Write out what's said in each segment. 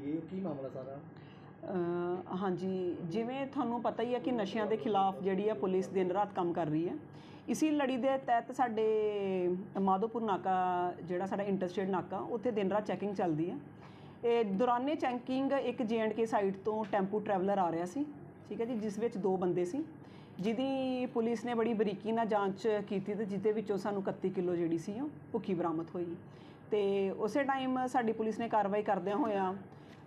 ਕੀ ਮਾਮਲਾ ਸਾਰਾ? ਅ, ਹਾਂਜੀ ਜਿਵੇਂ ਤੁਹਾਨੂੰ ਪਤਾ ਹੀ ਹੈ ਕਿ ਨਸ਼ਿਆਂ ਦੇ ਖਿਲਾਫ ਜਿਹੜੀ ਹੈ ਪੁਲਿਸ ਦਿਨ ਰਾਤ ਕੰਮ ਕਰ ਰਹੀ ਹੈ। ਇਸੀ ਲੜੀ ਦੇ ਤਹਿਤ ਸਾਡੇ ਮਾਧੋਪੁਰ ਨਾਕਾ ਜਿਹੜਾ ਸਾਡਾ ਇੰਟਰਸਟੇਟ ਨਾਕਾ ਉੱਥੇ ਦਿਨ ਰਾਤ ਚੈਕਿੰਗ ਚੱਲਦੀ ਹੈ। ਇਹ ਦੌਰਾਨੇ ਚੈਕਿੰਗ ਇੱਕ ਕੇ ਸਾਈਡ ਤੋਂ ਟੈਂਪੂ ਟਰੈਵਲਰ ਆ ਰਿਹਾ ਸੀ ਠੀਕ ਹੈ ਜੀ ਜਿਸ ਵਿੱਚ ਦੋ ਬੰਦੇ ਸੀ। ਜਿਹਦੀ ਪੁਲਿਸ ਨੇ ਬੜੀ ਬਰੀਕੀ ਨਾਲ ਜਾਂਚ ਕੀਤੀ ਤੇ ਜਿਹਦੇ ਵਿੱਚੋਂ ਸਾਨੂੰ 31 ਕਿਲੋ ਜਿਹੜੀ ਸੀ ਉਹ ਭੁੱਖੀ ਬਰਾਮਦ ਹੋਈ। ਤੇ ਉਸੇ ਟਾਈਮ ਸਾਡੀ ਪੁਲਿਸ ਨੇ ਕਾਰਵਾਈ ਕਰਦਿਆਂ ਹੋਇਆਂ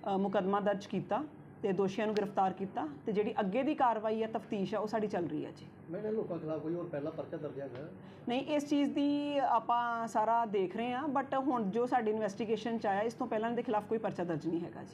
ਮੁਕੱਦਮਾ ਦਰਜ ਕੀਤਾ ਤੇ ਦੋਸ਼ੀਆਂ ਨੂੰ ਗ੍ਰਿਫਤਾਰ ਕੀਤਾ ਤੇ ਜਿਹੜੀ ਅੱਗੇ ਦੀ ਕਾਰਵਾਈ ਹੈ ਤਫਤੀਸ਼ ਹੈ ਉਹ ਸਾਡੀ ਚੱਲ ਰਹੀ ਹੈ ਜੀ। ਮੈਂ ਇਹਨਾਂ ਲੋਕਾਂ ਖਿਲਾਫ ਕੋਈ ਹੋਰ ਪਹਿਲਾ ਪਰਚਾ ਦਰਜ ਹੈਗਾ। ਨਹੀਂ ਇਸ ਚੀਜ਼ ਦੀ ਆਪਾਂ ਸਾਰਾ ਦੇਖ ਰਹੇ ਹਾਂ ਬਟ ਹੁਣ ਜੋ ਸਾਡੀ ਇਨਵੈਸਟੀਗੇਸ਼ਨ ਚ ਆਇਆ ਇਸ ਤੋਂ ਪਹਿਲਾਂ ਦੇ ਖਿਲਾਫ ਕੋਈ ਪਰਚਾ ਦਰਜ ਨਹੀਂ ਹੈਗਾ ਜੀ।